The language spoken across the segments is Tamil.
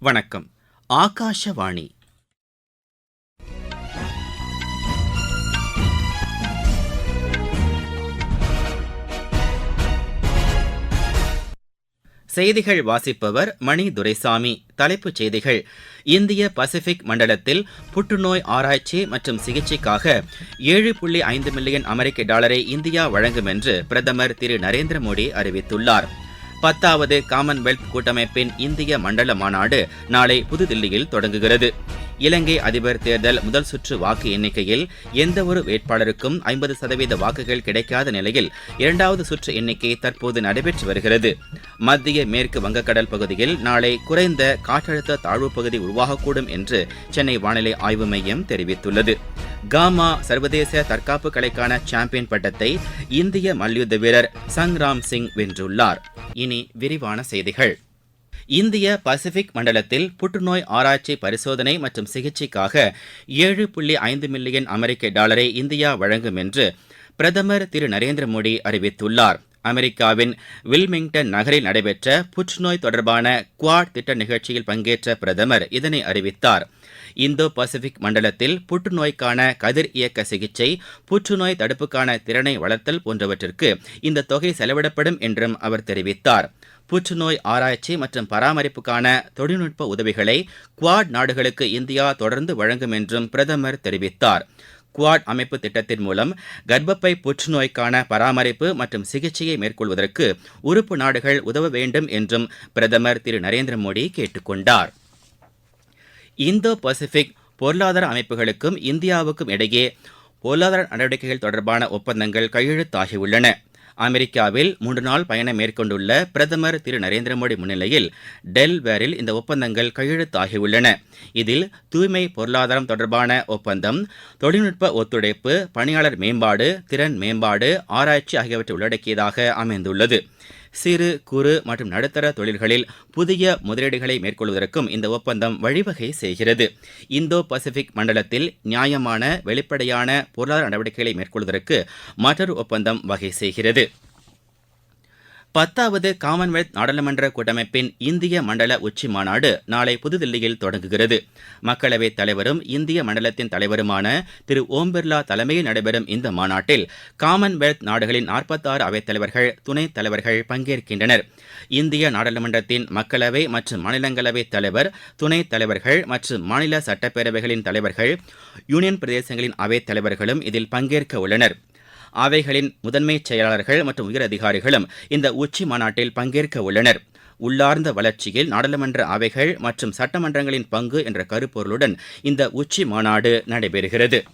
வணக்கம். ஆகாஷவாணி. செய்திகள் வாசிப்பவர் மணி துரைசாமி. தலைப்புச் செய்திகள். இந்திய பசிபிக் மண்டலத்தில் புற்றுநோய் ஆராய்ச்சி மற்றும் சிகிச்சைக்காக ஏழு புள்ளி ஐந்து மில்லியன் அமெரிக்க டாலரை இந்தியா வழங்கும் என்று பிரதமர் திரு நரேந்திர மோடி அறிவித்துள்ளார். பத்தாவது காமன்வெல்த் கூட்டமைப்பின் இந்திய மண்டல மாநாடு நாளை புதுதில்லியில் தொடங்குகிறது. இலங்கை அதிபர் தேர்தல் முதல் சுற்று வாக்கு எண்ணிக்கையில் எந்தவொரு வேட்பாளருக்கும் ஐம்பது சதவீத வாக்குகள் கிடைக்காத நிலையில் இரண்டாவது சுற்று எண்ணிக்கை தற்போது நடைபெற்று வருகிறது. மத்திய மேற்கு வங்கக்கடல் பகுதியில் நாளை குறைந்த காற்றழுத்த தாழ்வு பகுதி உருவாகக்கூடும் என்று சென்னை வானிலை ஆய்வு மையம் தெரிவித்துள்ளது. காமா சர்வதேச தற்காப்பு கலைக்கான சாம்பியன் பட்டத்தை இந்திய மல்யுத்த வீரர் சங்ராம் சிங் வென்றுள்ளார். இனி விரிவான செய்திகள். இந்திய பசிபிக் மண்டலத்தில் புற்றுநோய் ஆராய்ச்சி பரிசோதனை மற்றும் சிகிச்சைக்காக ஏழு புள்ளி ஐந்து மில்லியன் அமெரிக்க டாலரை இந்தியா வழங்கும் என்று பிரதமர் திரு நரேந்திர மோடி அறிவித்துள்ளார். அமெரிக்காவின் வில்மிங்டன் நகரில் நடைபெற்ற புற்றுநோய் தொடர்பான குவாட் திட்ட நிகழ்ச்சியில் பங்கேற்ற பிரதமர் இதனை அறிவித்தார். இந்தோ பசிபிக் மண்டலத்தில் புற்றுநோய்க்கான கதிர் இயக்க சிகிச்சை புற்றுநோய் தடுப்புக்கான திறனை வளர்த்தல் போன்றவற்றிற்கு இந்த தொகை செலவிடப்படும் என்றும் அவர் தெரிவித்தார். புற்றுநோய் ஆராய்ச்சி மற்றும் பராமரிப்புக்கான தொழில்நுட்ப உதவிகளை குவாட் நாடுகளுக்கு இந்தியா தொடர்ந்து வழங்கும் என்றும் பிரதமர் தெரிவித்தார். குவாட் அமைப்பு திட்டத்தின் மூலம் கர்ப்பப்பை புற்றுநோய்க்கான பராமரிப்பு மற்றும் சிகிச்சையை மேற்கொள்வதற்கு உறுப்பு நாடுகள் உதவ வேண்டும் என்றும் பிரதமர் திரு நரேந்திர மோடி கேட்டுக்கொண்டார். இந்தோ பசிபிக் பொருளாதார அமைப்புகளுக்கும் இந்தியாவுக்கும் இடையே பொருளாதார நடவடிக்கைகள் தொடர்பான ஒப்பந்தங்கள் கையெழுத்தாகியுள்ளன. அமெரிக்காவில் மூன்று நாள் பயணம் மேற்கொண்டுள்ள பிரதமர் திரு நரேந்திர மோடி முன்னிலையில் டெல்வேரில் இந்த ஒப்பந்தங்கள் கையெழுத்தாகியுள்ளன. இதில் தூய்மை பொருளாதாரம் தொடர்பான ஒப்பந்தம் தொழில்நுட்ப ஒத்துழைப்பு பணியாளர் மேம்பாடு திறன் மேம்பாடு ஆராய்ச்சி ஆகியவற்றை உள்ளடக்கியதாக அமைந்துள்ளது. சிறு குறு மற்றும் நடுத்தர தொழில்களில் புதிய முதலீடுகளை மேற்கொள்வதற்கும் இந்த ஒப்பந்தம் வழிவகை செய்கிறது. இந்தோ பசிபிக் மண்டலத்தில் நியாயமான வெளிப்படையான பொருளாதார நடவடிக்கைகளை மேற்கொள்வதற்கு மற்றொரு ஒப்பந்தம் வகை செய்கிறது. பத்தாவது காமன்வெல்த் நாடாளுமன்ற கூட்டமைப்பின் இந்திய மண்டல உச்சி மாநாடு நாளை புதுதில்லியில் தொடங்குகிறது. மக்களவைத் தலைவரும் இந்திய மண்டலத்தின் தலைவருமான திரு ஓம் பிர்லா தலைமையில் நடைபெறும் இந்த மாநாட்டில் காமன்வெல்த் நாடுகளின் நாற்பத்தாறு அவைத்தலைவர்கள் துணைத் தலைவர்கள் பங்கேற்கின்றனர். இந்திய நாடாளுமன்றத்தின் மக்களவை மற்றும் மாநிலங்களவை தலைவர் துணைத் தலைவர்கள் மற்றும் மாநில சட்டப்பேரவைகளின் தலைவர்கள் யூனியன் பிரதேசங்களின் அவைத் தலைவர்களும் இதில் பங்கேற்க உள்ளனர். அவைகளின் முதன்மை செயலாளர்கள் மற்றும் உயர் அதிகாரிகளும் இந்த உச்சி மாநாட்டில் பங்கேற்க உள்ளனர். உள்ளார்ந்த வளர்ச்சியில் நாடாளுமன்ற அவைகள் மற்றும் சட்டமன்றங்களின் பங்கு என்ற கருப்பொருளுடன் இந்த உச்சி மாநாடு நடைபெறுகிறது.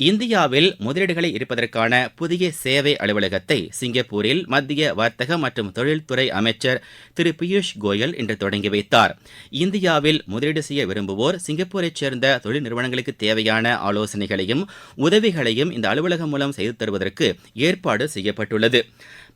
இந்தியாவில் முதலீடுகளை இருப்பதற்கான புதிய சேவை அலுவலகத்தை சிங்கப்பூரில் மத்திய வர்த்தக மற்றும் தொழில்துறை அமைச்சர் திரு பியூஷ் கோயல் இன்று தொடங்கி வைத்தார். இந்தியாவில் முதலீடு செய்ய விரும்புவோர் சிங்கப்பூரைச் சேர்ந்த தொழில் நிறுவனங்களுக்கு தேவையான ஆலோசனைகளையும் உதவிகளையும் இந்த அலுவலகம் மூலம் செய்து தருவதற்கு ஏற்பாடு செய்யப்பட்டுள்ளது.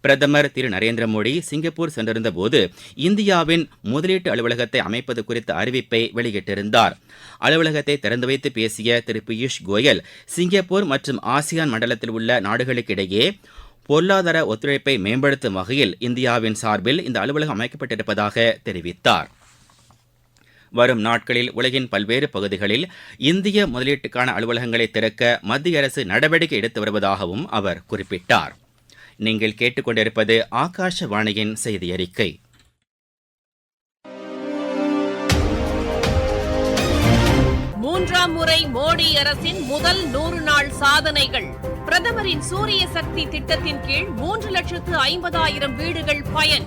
பிரதமர் திரு நரேந்திர மோடி சிங்கப்பூர் சென்றிருந்தபோது இந்தியாவின் முதலீட்டு அலுவலகத்தை அமைப்பது குறித்த அறிவிப்பை வெளியிட்டிருந்தார். அலுவலகத்தை திறந்து வைத்து பேசிய திரு பியூஷ் கோயல் சிங்கப்பூர் மற்றும் ஆசியான் மண்டலத்தில் உள்ள நாடுகளுக்கிடையே பொருளாதார ஒத்துழைப்பை மேம்படுத்தும் வகையில் இந்தியாவின் சார்பில் இந்த அலுவலகம் அமைக்கப்பட்டிருப்பதாக தெரிவித்தார். வரும் நாட்களில் உலகின் பல்வேறு பகுதிகளில் இந்திய முதலீட்டுக்கான அலுவலகங்களை திறக்க மத்திய அரசு நடவடிக்கை எடுத்து வருவதாகவும் அவர் குறிப்பிட்டார். நீங்கள் கேட்டுக்கொண்டிருப்பது ஆகாஷவாணியின் செய்தி அறிக்கை மூன்றாம் முறை மோடி அரசின் முதல் நூறு நாள் சாதனைகள். பிரதமரின் சூரிய சக்தி திட்டத்தின் கீழ் மூன்று லட்சத்து ஐம்பதாயிரம் வீடுகள் பயன்.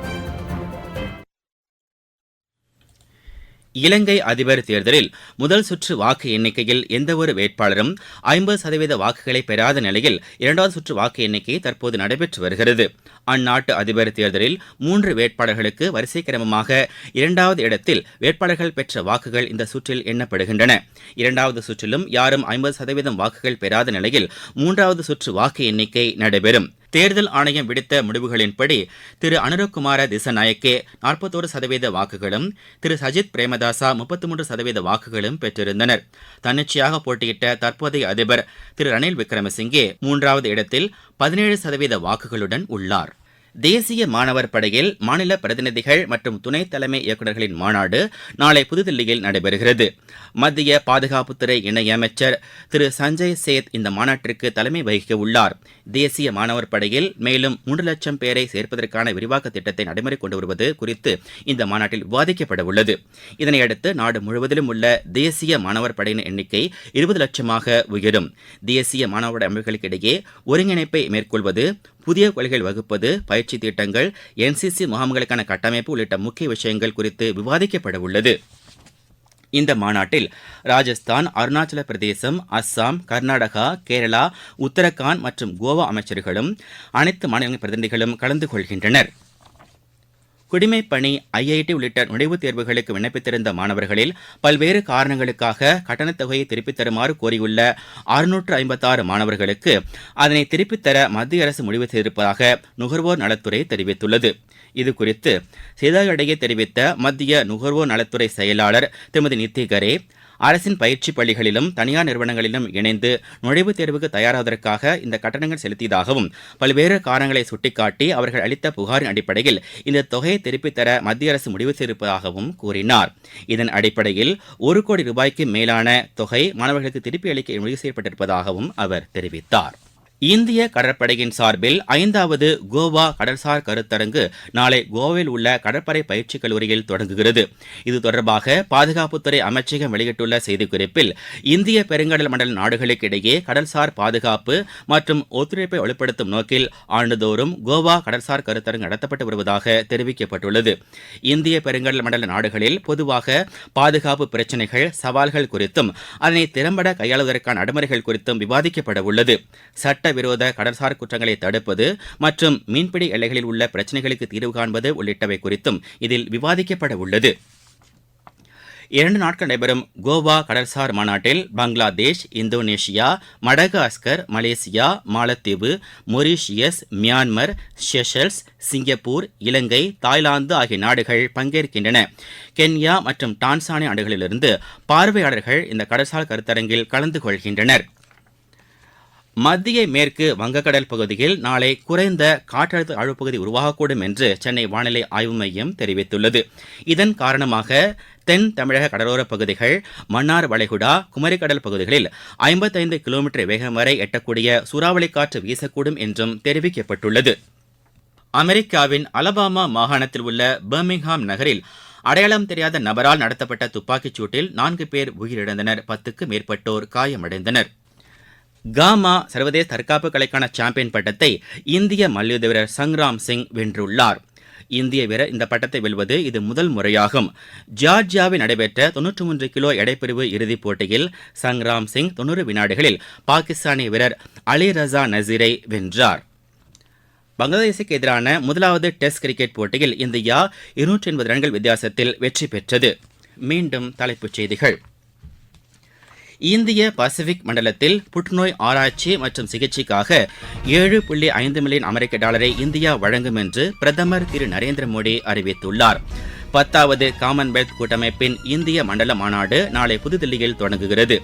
இலங்கை அதிபர் தேர்தலில் முதல் சுற்று வாக்கு எண்ணிக்கையில் எந்தவொரு வேட்பாளரும் ஐம்பது சதவீத வாக்குகளை பெறாத நிலையில் இரண்டாவது சுற்று வாக்கு எண்ணிக்கை தற்போது நடைபெற்று வருகிறது. அந்நாட்டு அதிபர் தேர்தலில் மூன்று வேட்பாளர்களுக்கு வரிசை கிரமமாக இரண்டாவது இடத்தில் வேட்பாளர்கள் பெற்ற வாக்குகள் இந்த சுற்றில் எண்ணப்படுகின்றன. இரண்டாவது சுற்றிலும் யாரும் ஐம்பது சதவீதம் வாக்குகள் பெறாத நிலையில் மூன்றாவது சுற்று வாக்கு எண்ணிக்கை நடைபெறும். தேர்தல் ஆணையம் விடுத்த முடிவுகளின்படி திரு அனுரகுமார திசநாயக்கே நாற்பத்தோரு சதவீத வாக்குகளும் திரு சஜித் பிரேமதாசா முப்பத்தி மூன்று சதவீத வாக்குகளும் பெற்றிருந்தனர். தன்னிச்சையாக போட்டியிட்ட தற்போதைய அதிபர் திரு ரணில் விக்ரமசிங்கே மூன்றாவது இடத்தில் பதினேழு சதவீத வாக்குகளுடன் உள்ளார். தேசிய மாணவர் படையில் மாநில பிரதிநிதிகள் மற்றும் துணை தலைமை இயக்குநர்களின் மாநாடு நாளை புதுதில்லியில் நடைபெறுகிறது. மத்திய பாதுகாப்புத்துறை இணையமைச்சர் திரு சஞ்சய் சேத் இந்த மாநாட்டிற்கு தலைமை வகிக்க உள்ளார். தேசிய மாணவர் படையில் மேலும் மூன்று லட்சம் பேரை சேர்ப்பதற்கான விரிவாக்க திட்டத்தை நடைமுறை கொண்டு வருவது குறித்து இந்த மாநாட்டில் விவாதிக்கப்பட உள்ளது. இதனையடுத்து நாடு முழுவதிலும் உள்ள தேசிய மாணவர் படையின் எண்ணிக்கை இருபது லட்சமாக உயரும். தேசிய மாணவர் அமைப்புகளுக்கிடையே ஒருங்கிணைப்பை மேற்கொள்வது புதிய கொள்கைகள் வகுப்பது பயிற்சி திட்டங்கள் என்சிசி முகாம்களுக்கான கட்டமைப்பு உள்ளிட்ட முக்கிய விஷயங்கள் குறித்து விவாதிக்கப்பட உள்ளது. இந்த மாநாட்டில் ராஜஸ்தான் அருணாச்சல பிரதேசம் அஸ்ஸாம் கர்நாடகா கேரளா உத்தரகாண்ட் மற்றும் கோவா அமைச்சர்களும் அனைத்து மாநிலங்களின் பிரதிநிதிகளும் கலந்து கொள்கின்றனர். குடிமைப் பணி ஐஐடி உள்ளிட்ட நுழைவுத் தேர்வுகளுக்கு விண்ணப்பித்திருந்த மாணவர்களில் பல்வேறு காரணங்களுக்காக கட்டணத் தொகையை திருப்பித் தருமாறு கோரியுள்ள அறுநூற்று ஐம்பத்தாறு மாணவர்களுக்கு அதனை திருப்பித் தர மத்திய அரசு முடிவு செய்திருப்பதாக நுகர்வோர் நலத்துறை தெரிவித்துள்ளது. இதுகுறித்து செய்தியாளர்களிடையே தெரிவித்த மத்திய நுகர்வோர் நலத்துறை செயலாளர் திருமதி நித்தி கரே அரசின் பயிற்சி பள்ளிகளிலும் தனியார் நிறுவனங்களிலும் இணைந்து நுழைவுத் தேர்வுக்கு தயாராவதற்காக இந்த கட்டணங்கள் செலுத்தியதாகவும் பல்வேறு காரணங்களை சுட்டிக்காட்டி அவர்கள் அளித்த புகாரின் அடிப்படையில் இந்த தொகையை திருப்பித் தர மத்திய அரசு முடிவு செய்திருப்பதாகவும் கூறினார். இதன் அடிப்படையில் ஒரு கோடி ரூபாய்க்கு மேலான தொகை மாணவர்களுக்கு திருப்பி அளிக்க முடிவு செய்யப்பட்டிருப்பதாகவும் அவர் தெரிவித்தார். இந்திய கடற்படையின் சார்பில் ஐந்தாவது கோவா கடல்சார் கருத்தரங்கு நாளை கோவாவில் உள்ள கடற்படை பயிற்சி கல்லூரியில் தொடங்குகிறது. இது தொடர்பாக பாதுகாப்புத்துறை அமைச்சகம் வெளியிட்டுள்ள செய்திக்குறிப்பில் இந்திய பெருங்கடல் மண்டல நாடுகளுக்கு இடையே கடல்சார் பாதுகாப்பு மற்றும் ஒத்துழைப்பை வலுப்படுத்தும் நோக்கில் ஆண்டுதோறும் கோவா கடல்சார் கருத்தரங்கு நடத்தப்பட்டு வருவதாக தெரிவிக்கப்பட்டுள்ளது. இந்திய பெருங்கடல் மண்டல நாடுகளில் பொதுவாக பாதுகாப்பு பிரச்சினைகள் சவால்கள் குறித்தும் அதனை திறம்பட கையாளுவதற்கான நடைமுறைகள் குறித்தும் விவாதிக்கப்பட உள்ளது சட்ட சட்டவிரோத கடற்சார் குற்றங்களை தடுப்பது மற்றும் மீன்பிடி எல்லைகளில் உள்ள பிரச்சினைகளுக்கு தீர்வு காண்பது உள்ளிட்டவை குறித்தும் இதில் விவாதிக்கப்பட உள்ளது. இரண்டு நாட்கள் நடைபெறும் கோவா கடற்சார் மாநாட்டில் பங்களாதேஷ் இந்தோனேஷியா மடகாஸ்கர் மலேசியா மாலத்தீவு Mauritius Myanmar Seychelles Singapore Ilangai Thailand ஆகிய நாடுகள் பங்கேற்கின்றன. கென்யா மற்றும் டான்சானியா நாடுகளிலிருந்து பார்வையாளர்கள் இந்த கடற்சார் கருத்தரங்கில் கலந்து கொள்கின்றனர். மத்திய மேற்கு வங்கக்கடல் பகுதியில் நாளை குறைந்த காற்றழுத்த தாழ்வுப்பகுதி உருவாகக்கூடும் என்று சென்னை வானிலை ஆய்வு மையம் தெரிவித்துள்ளது. இதன் காரணமாக தென் தமிழக கடலோரப் பகுதிகள் மன்னார் வளைகுடா குமரிக்கடல் பகுதிகளில் ஐம்பத்தைந்து கிலோமீட்டர் வேகம் வரை எட்டக்கூடிய சூறாவளி காற்று வீசக்கூடும் என்றும் தெரிவிக்கப்பட்டுள்ளது. அமெரிக்காவின் அலபாமா மாகாணத்தில் உள்ள பர்மிங்ஹாம் நகரில் அடையாளம் தெரியாத நபரால் நடத்தப்பட்ட துப்பாக்கிச் சூட்டில் நான்கு பேர் உயிரிழந்தனர். பத்துக்கு மேற்பட்டோர் காயமடைந்தனர். காமா சர்வதேச தற்காப்பு கலைக்கான சாம்பியன் பட்டத்தை இந்திய மல்யுத்த வீரர் சங்ராம் சிங் வென்றுள்ளார். இந்திய வீரர் இந்த பட்டத்தை வெல்வது இது முதல் முறையாகும். ஜார்ஜியாவில் நடைபெற்ற தொன்னூற்றி மூன்று கிலோ எடைப்பிரிவு இறுதிப் போட்டியில் சங்ராம் சிங் தொண்ணூறு வினாடிகளில் பாகிஸ்தானிய வீரர் அலி ரசா நசீரை வென்றார். பங்களாதேசுக்கு எதிரான முதலாவது டெஸ்ட் கிரிக்கெட் போட்டியில் இந்தியா இருநூற்றி எண்பது ரன்கள் வித்தியாசத்தில் வெற்றி பெற்றது. மீண்டும் தலைப்புச் செய்திகள். இந்திய பசிபிக் மண்டலத்தில் புற்றுநோய் ஆராய்ச்சி மற்றும் சிகிச்சைக்காக ஏழு புள்ளி ஐந்து மில்லியன் அமெரிக்க டாலரை இந்தியா வழங்கும் என்று பிரதமர் திரு நரேந்திர மோடி அறிவித்துள்ளார். பத்தாவது காமன்வெல்த் கூட்டமைப்பின் இந்திய மண்டல மாநாடு நாளை புதுதில்லியில் தொடங்குகிறது.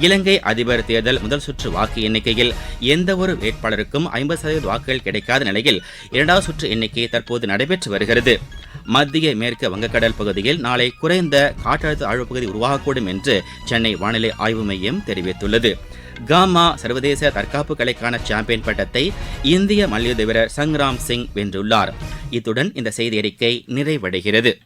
இலங்கை அதிபர் தேர்தல் முதல் சுற்று வாக்கு எண்ணிக்கையில் எந்தவொரு வேட்பாளருக்கும் ஐம்பது சதவீத வாக்குகள் கிடைக்காத நிலையில் இரண்டாவது சுற்று எண்ணிக்கை தற்போது நடைபெற்று வருகிறது. மத்திய மேற்கு வங்கக்கடல் பகுதியில் நாளை குறைந்த காற்றழுத்த ஆழ்வுப்பகுதி உருவாகக்கூடும் என்று சென்னை வானிலை ஆய்வு மையம் தெரிவித்துள்ளது. காமா சர்வதேச தற்காப்பு கலைக்கான சாம்பியன் பட்டத்தை இந்திய மல்யுத்த வீரர் சங்ராம் சிங் வென்றுள்ளார். இத்துடன் இந்த செய்தி அறிக்கை நிறைவடைகிறது.